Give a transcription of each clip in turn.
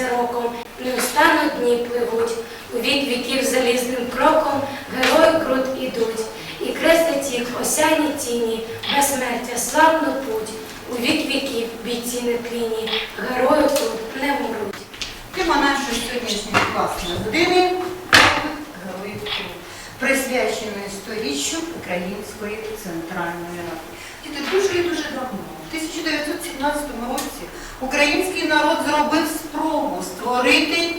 за роком, неустанно дні пливуть, у вік віків залізним кроком герої крут ідуть, і креслять їх осяйні тіні, безсмертя славну путь, у вік віків бійці нетлінні, герої крут не вмруть. Тема нашої сьогоднішньої класної години Героїв Крут, присвяченої сторіччю Української центральної ради. Діти, дуже і дуже давно, 1917 році, український народ зробив спробу створити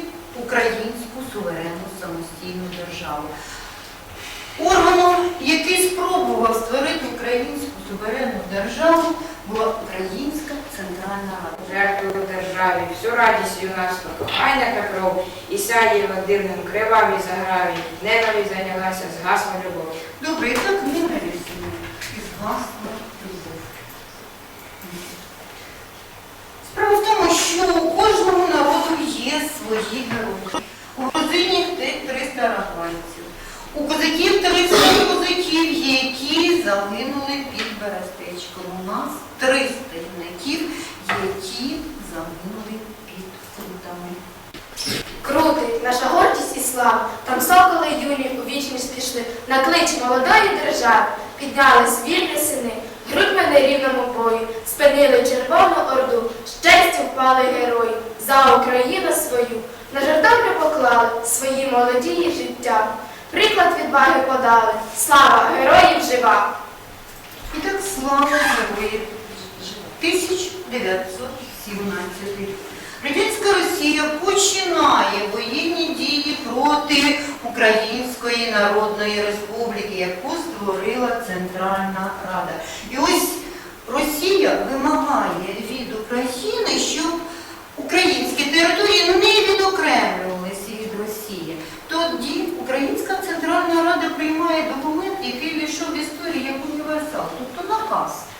українську суверенну самостійну державу. Органом, який спробував створити українську суверенну державу, була Українська Центральна Рада. Жертвую державі, всю радість юнацтва, кохання та кров, і сяє дивним криваві заграві, ненависть зайнялася, згасла любов. Добре, і так ненависть і згасла любов. Справа в тому, що у кожного народу є свої герої. У грузинів те 300 рахванців. У козаків 300 козаків, які загинули під Берестечком. У нас 300 юнаків, які загинули під Крутами. Крутий, наша гордість і слава, там соколи юні у вічність пішли, на клич молодої держави, піднялись вільні сини, грудьми на рівному бою, спинили червону орду, щастю впали герої, за Україну свою, на жертовню поклали свої молодії життя. Приклад відваги подали, слава героїв жива! І так слава героїв 1917 рік. Радянська Росія починає воєнні дії проти Української Народної Республіки, яку створила Центральна Рада. І ось Росія вимагає від України, щоб українські території не відокремлювалися від Росії. Тоді Українська Центральна Рада приймає документ, який війшов в історію як універсал, тобто наказ.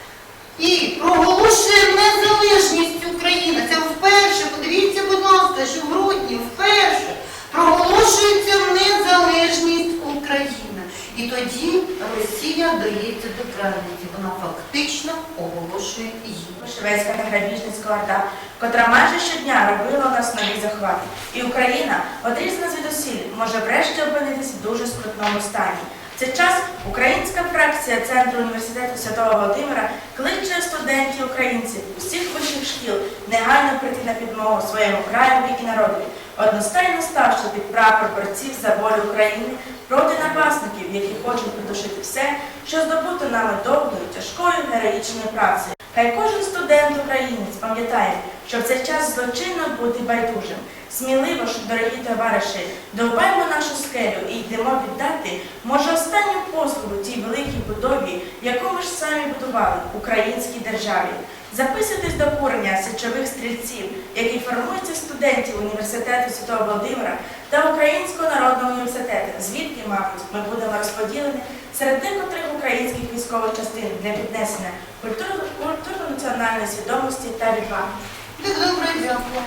І проголошує незалежність України. Це вперше, подивіться, будь ласка, що в грудні вперше проголошується незалежність України. І тоді Росія дається до крайності. Вона фактично оголошує її. Шведська та орда, котра майже щодня робила нас нові захвати. І Україна, одрізана звідусіль, може врешті опинитись в дуже скрутному стані. Цей час українська фракція Центру університету Святого Володимира кличе студентів українців усіх вищих шкіл негайно прийти на підмогу своєму краю і народові, одностайно ставши під прапор борців за волю України проти напасників, які хочуть придушити все, що здобуто нами довгою, тяжкою героїчною працею. Хай кожен студент українець пам'ятає, що в цей час злочинно бути байдужим. Сміливо ж, дорогі товариші, довбаємо нашу скелю і йдемо віддати, може, останню послугу тій великій будові, яку ми ж самі будували українській державі. Записуйтесь до курення січових стрільців, які формуються студентів університету Святого Володимира та Українського народного університету, звідки, мабуть, ми будемо розподілені серед декотрих українських військових частин для піднесення культурно-національної свідомості та відваги. Добре, дякую.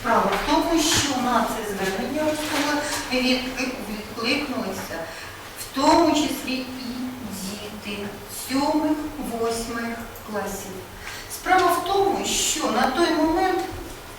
Справа в тому, що на це звернення відкликнулися, в тому числі і діти сьомих, восьмих класів. Справа в тому, що на той момент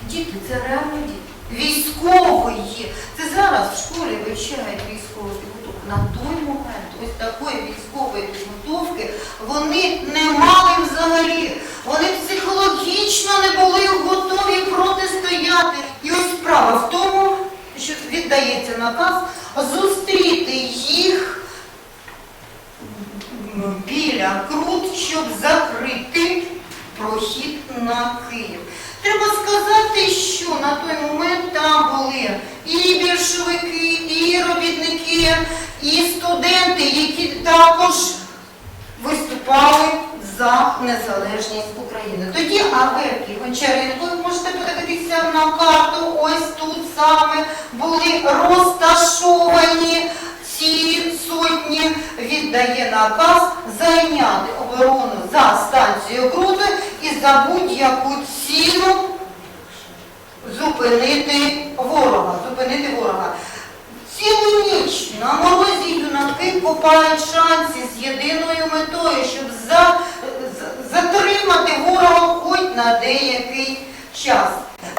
діти це реально діти. Військової. Це зараз в школі вивчають військову. На той момент ось такої військової підготовки вони не мали взагалі. Вони психологічно не були готові протистояти. І ось справа в тому, що віддається наказ зустріти їх біля Крут, щоб закрити прохід на Київ. Треба сказати, що на той момент там були і більшовики, і робітники, і студенти, які також виступали за незалежність України. Тоді Аверки, Гончаренко, ви можете подивитися на карту, ось тут саме були розташовані ці сотні, віддає наказ зайняти оборону за станцією Крути і за будь-яку ціну зупинити ворога. Зупинити ворога. Цілу ніч на морозі юнаки копають шанси з єдиною метою, щоб за, за- затримати ворога хоч на деякий час.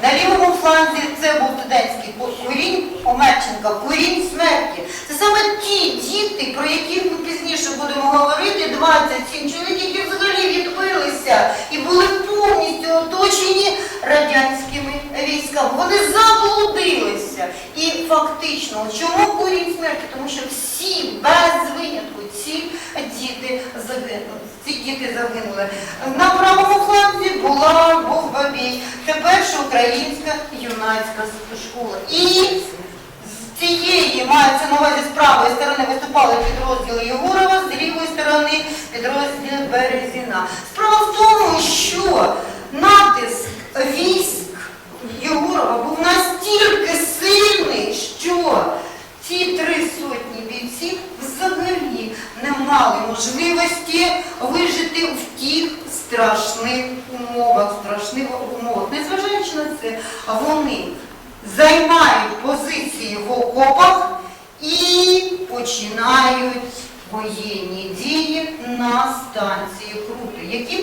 На лівому фланзі це був студентський курінь Омельченка, курінь смерті. Це саме ті діти, про яких ми пізніше будемо говорити, 27 чоловік, які відбилися і були повністю оточені радянськими військами. Вони заблудилися. І фактично, чому курінь смерті? Тому що всі без винятку ці діти загинули. Ці діти загинули. На правому фланзі була був бабій. Це перша українська юнацька школа. І цієї мається на увазі з правої сторони виступали підрозділи Єгорова, з лівої сторони підрозділ Березіна. Справа в тому, що натиск військ Єгорова був настільки сильний, що ці три сотні бійців взагалі не мали можливості вижити в тих страшних умовах, страшних умовах. Незважаючи на це, вони займають позиції в окопах і починають воєнні дії на станції Крути, які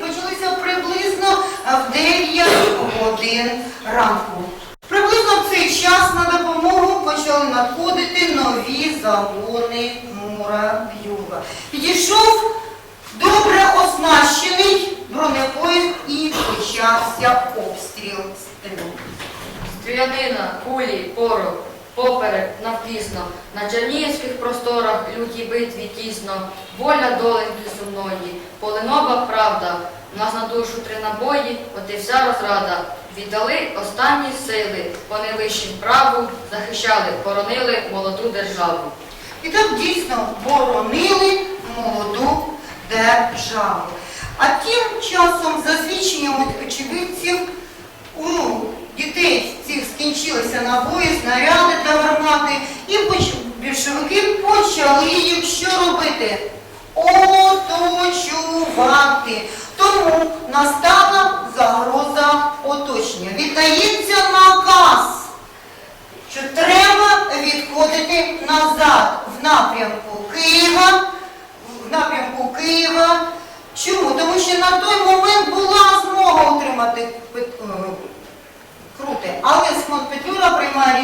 почалися приблизно в 9 годин ранку. Приблизно в цей час на допомогу почали надходити нові загони Муравйова. Підійшов добре оснащений бронепоїзд і почався обстріл. Стрілянина, кулі, порох, поперек, навпізно, на чернігівських просторах люті битві тісно, воля доленьки сумної, полинова правда, у нас на душу три набої, от і вся розрада. Віддали останні сили, вони вищим праву, захищали, боронили молоду державу. І так дійсно боронили молоду державу. А тим часом, за свідченням очевидців, у дітей цих скінчилися набої, снаряди для гармати, і більшовики почали їх що робити? Оточувати. Тому настала загроза оточення. Віддається наказ що треба відходити назад в напрямку Києва, в напрямку Києва. Чому? Тому що на той момент була змога отримати е, Крути. Але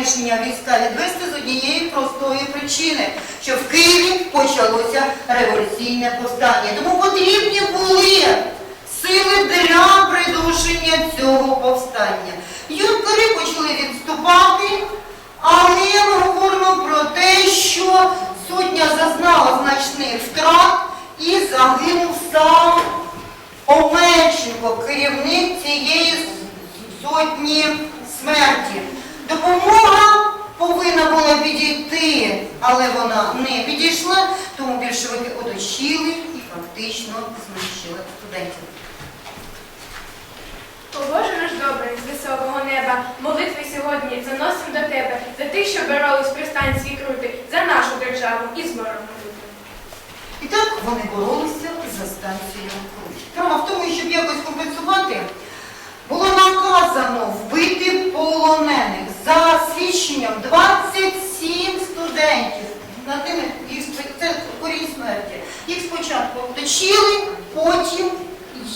рішення війська відвести з однієї простої причини, що в Києві почалося революційне повстання. Тому потрібні були сили для придушення цього повстання. Юнкери почали відступати, але ми говоримо про те, що сотня зазнала значних втрат і загинув сам Омельченко, керівник цієї сотні смерті. Допомога але вона не підійшла, тому більшовики оточили і фактично знищили студентів. О Боже наш добрий, з високого неба, молитви сьогодні заносим до тебе, за тих, що боролись при станції крути, за нашу державу і з ворогом. І так вони боролися за станцією Крут. Справа в тому, щоб якось компенсувати, було наказано вбити полонених за свідченням 27 студентів. На тими їх це корінь смерті. Їх спочатку оточили, потім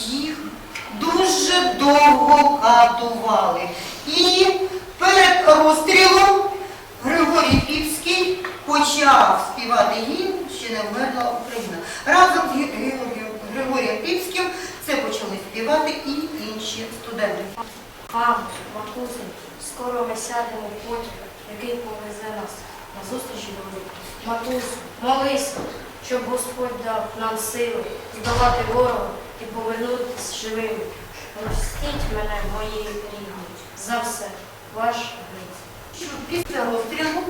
їх дуже довго катували. І перед розстрілом Григорій Піпський почав співати гімн «Ще не вмерла Україна. Разом з Григорієм Піпським це почали співати і інші студенти. Мамо, матусю, скоро ми сядемо в потяг, який повезе нас зустріч долі. Матусю, молися, щоб Господь дав нам сили здолати ворога і повернутися живими. Простіть мене, мої рідні, за все, ваш що після розстрілу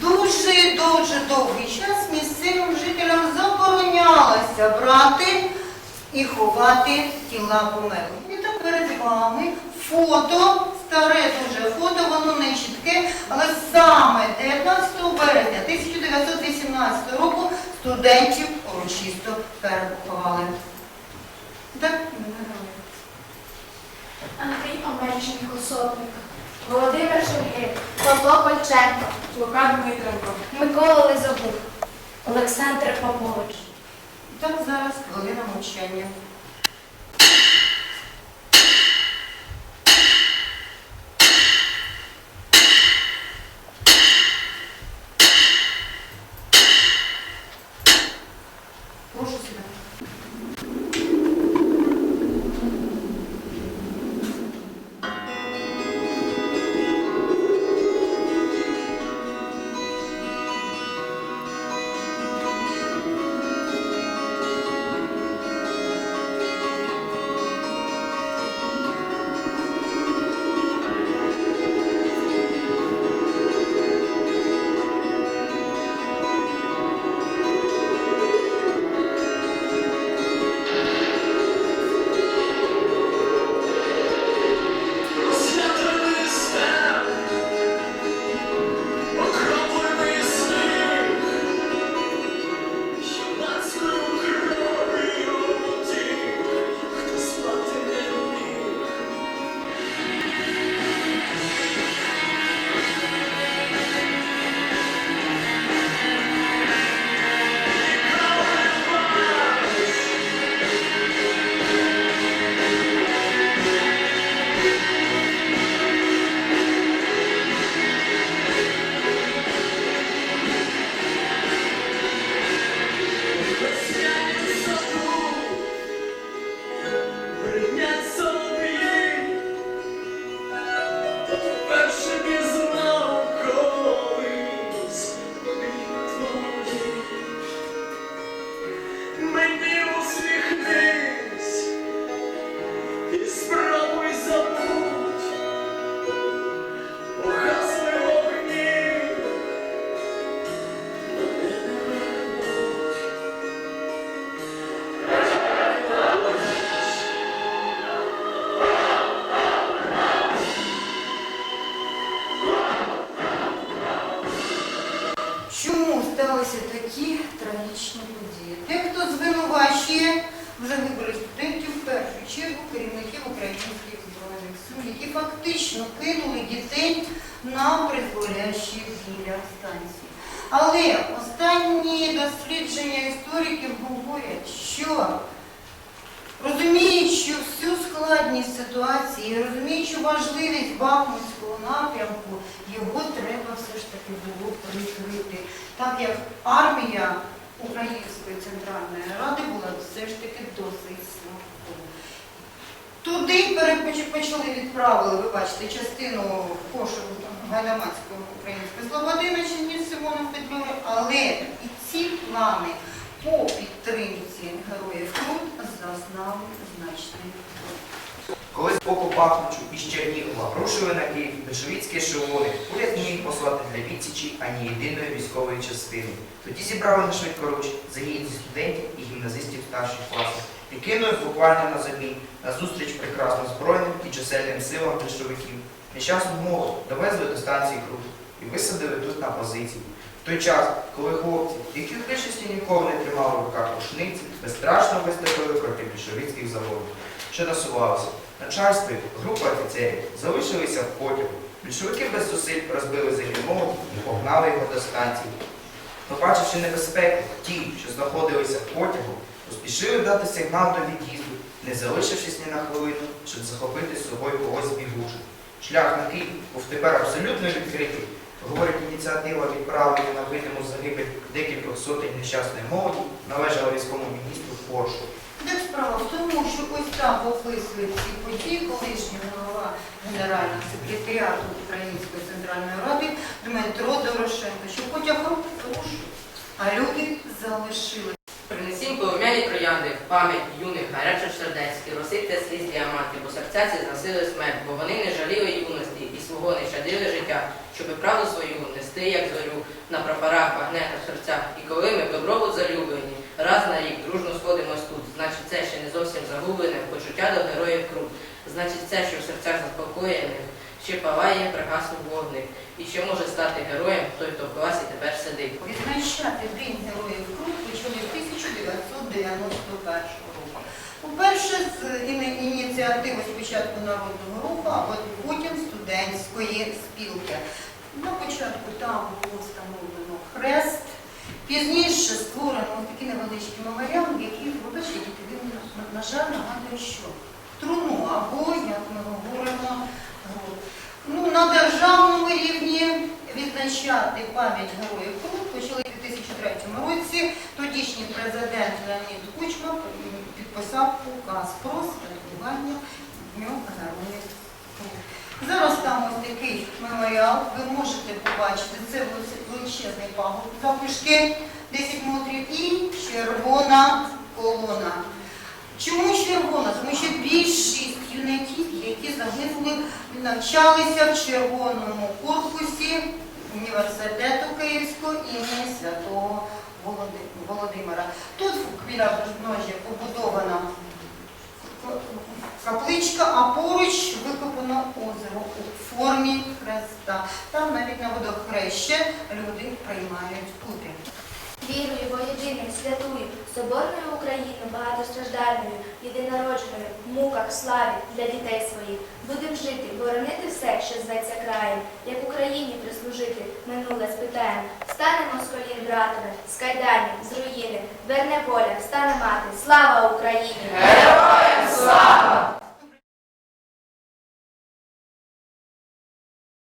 дуже-дуже довгий час місцевим жителям заборонялося брати і ховати тіла померлих. І так перед вами фото, старе дуже фото, воно не чітке, але саме 19 березня 1918 року студентів урочисто перепоховали. Так, Андрій Омельченко, сотник, Володимир Шевгин, Павло Польченко, Лука Дмитренко, Микола Лизобух, Олександр Попович. так зараз хвилина мовчання. It's загибелі студентів в першу чергу керівників українських збройних сил, які фактично кинули дітей на призволящі біля станції. Але останні дослідження істориків говорять, що розуміючи всю складність ситуації, розуміючи важливість Бахмутського напрямку, його треба все ж таки було прикрити, так як армія Української центральної ради була все ж таки досить слабкою. Туди почали відправили, ви бачите, частину пошуку Гайдамацького української слободи на чолі з Симоном Петлюром, але і ці плани по підтримці героїв Крут зазнали значний Коли з боку Бахмучу із Чернігова рушили на Київ більшовицькі ешелони, уряд міг послати для відсічі ані єдиної військової частини. Тоді зібрали на швидкоруч загін зі студентів і гімназистів старших класів і кинули буквально на забій назустріч прекрасно збройним і чисельним силам більшовиків. Нещасну молодь довезли до станції Крут і висадили тут на позиції. В той час, коли хлопці, які в більшості ніколи не тримали в руках рушниці, безстрашно виступили проти більшовицьких заводів що насувалося. Начальство, група офіцерів залишилися в потягу. Більшовики без зусиль розбили загін і погнали його до станції. Побачивши небезпеку, ті, що знаходилися в потягу, поспішили дати сигнал до від'їзду, не залишившись ні на хвилину, щоб захопити з собою когось з бігучих. Шлях на Київ був тепер абсолютно відкритий. Говорить, ініціатива відправлення на видиму загибель декількох сотень нещасної молоді належала військовому міністру Форшу. Справа в тому, що ось так описує ці події колишній голова Генерального секретаріату Української центральної ради Дмитро Дорошенко, що потяг рушив, а люди залишили. Принесім полум'яні троянди пам'ять юних гарячих сердець і розсипте сліз діаманти, бо серця ці зносили смерть, бо вони не жаліли юності і свого не щадили життя, щоби правду свою нести, як зорю, на прапорах, вагнетах, серцях. І коли ми в добробут залюблені, раз на рік дружно сходимось тут, значить це ще не зовсім загублене почуття до героїв крут. Значить це, що в серцях заспокоєних, ще палає прекрасний вогник. І ще може стати героєм той, хто в класі тепер сидить. Відзначати День Героїв Крут почали 1991 року. По-перше, з ініціативи спочатку народного руху, а от потім студентської спілки. На початку там було встановлено хрест, пізніше створено ось такий невеличкий меморіал, який, вибачте, він, на- жаль, нагадує що? Труну, або, як ми говоримо. Ну, на державному рівні відзначати пам'ять героїв Крут почали у 2003 році. Тодішній президент Леонід Кучма підписав указ про святкування Дню Героїв Крут. Зараз там ось такий меморіал, ви можете побачити, це величезний пагорб завишки 10 метрів і червона колона. Чому червона? Тому що більшість юнаків, які загинули, навчалися в червоному корпусі університету Київського імені Святого Володимира. Тут біля Божножі побудована капличка, а поруч викопано озеро у формі хреста. Там навіть на водохреще люди приймають купі. Вірую, бо єдиною, святую, соборною Україну, багатостраждальною, єдинородженою, в муках, славі для дітей своїх. Будем жити, боронити все, що зветься краєм, як Україні прислужити, минуле спитаєм. Станемо з колін братами, з кайданів, з руїни, верне воля, стане мати, слава Україні!